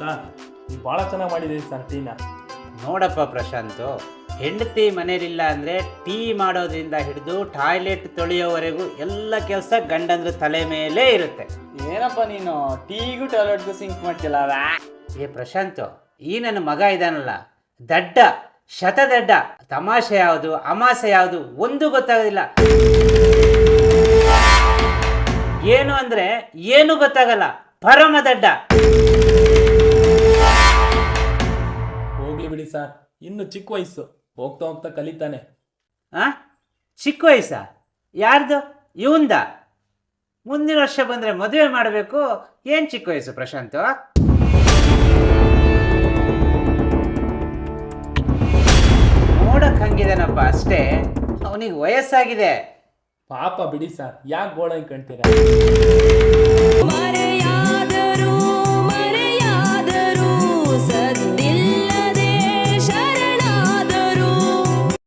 Sir ನೀವು ಭಾಳ ಚೆನ್ನಾಗಿ ಮಾಡಿದ್ದೀರಿ ಸರ್ ಟೀನ. ನೋಡಪ್ಪ ಪ್ರಶಾಂತು ಹೆಂಡತಿ ಮನೇಲಿಲ್ಲ ಅಂದರೆ ಟೀ ಮಾಡೋದ್ರಿಂದ ಹಿಡಿದು ಟಾಯ್ಲೆಟ್ ತೊಳೆಯೋವರೆಗೂ ಎಲ್ಲ ಕೆಲಸ ಗಂಡಂದ್ರ ತಲೆ ಮೇಲೆ ಇರುತ್ತೆ. ಏನಪ್ಪ ನೀನು? ಟೀಗೂ ಟಾಯ್ಲೆಟ್ಗೂ ಸಿಂಕ್ ಮಾಡ್ತಿಲ್ಲ ಏ ಪ್ರಶಾಂತು ಈ ನನ್ನ ಮಗ ಇದಾನಲ್ಲ ದಡ್ಡ ಶತದಡ್ಡ ತಮಾಷೆ ಯಾವುದು ಅಮಾಸೆ ಯಾವುದು ಒಂದು ಗೊತ್ತಾಗೋದಿಲ್ಲ. ಏನು ಅಂದ್ರೆ ಏನು ಗೊತ್ತಾಗಲ್ಲ ಪರಮ ದಡ್ಡ. ಸರ್. ಇನ್ನು ಚಿಕ್ಕ ವಯಸ್ಸು. ಹೋಗ್ತಾ ಹೋಗ್ತಾ ಕಲಿತಾನೆ. ಆ? ಚಿಕ್ಕ ವಯಸ್ಸ? ಯಾರ್ದು? ಇವಂದ? ಮುಂದಿನ ವರ್ಷ ಬಂದ್ರೆ ಮದುವೆ ಮಾಡಬೇಕು. ಏನ್ ಚಿಕ್ಕ ವಯಸ್ಸು ಪ್ರಶಾಂತ್? ನೋಡಕ್ ಹಂಗಿದಾನಪ್ಪ ಅಷ್ಟೇ. ಅವನಿಗೆ ವಯಸ್ಸಾಗಿದೆ. ಪಾಪ ಬಿಡಿ ಸರ್. ಯಾಕೆ ಗೋಳ ಕಂತೀರಾ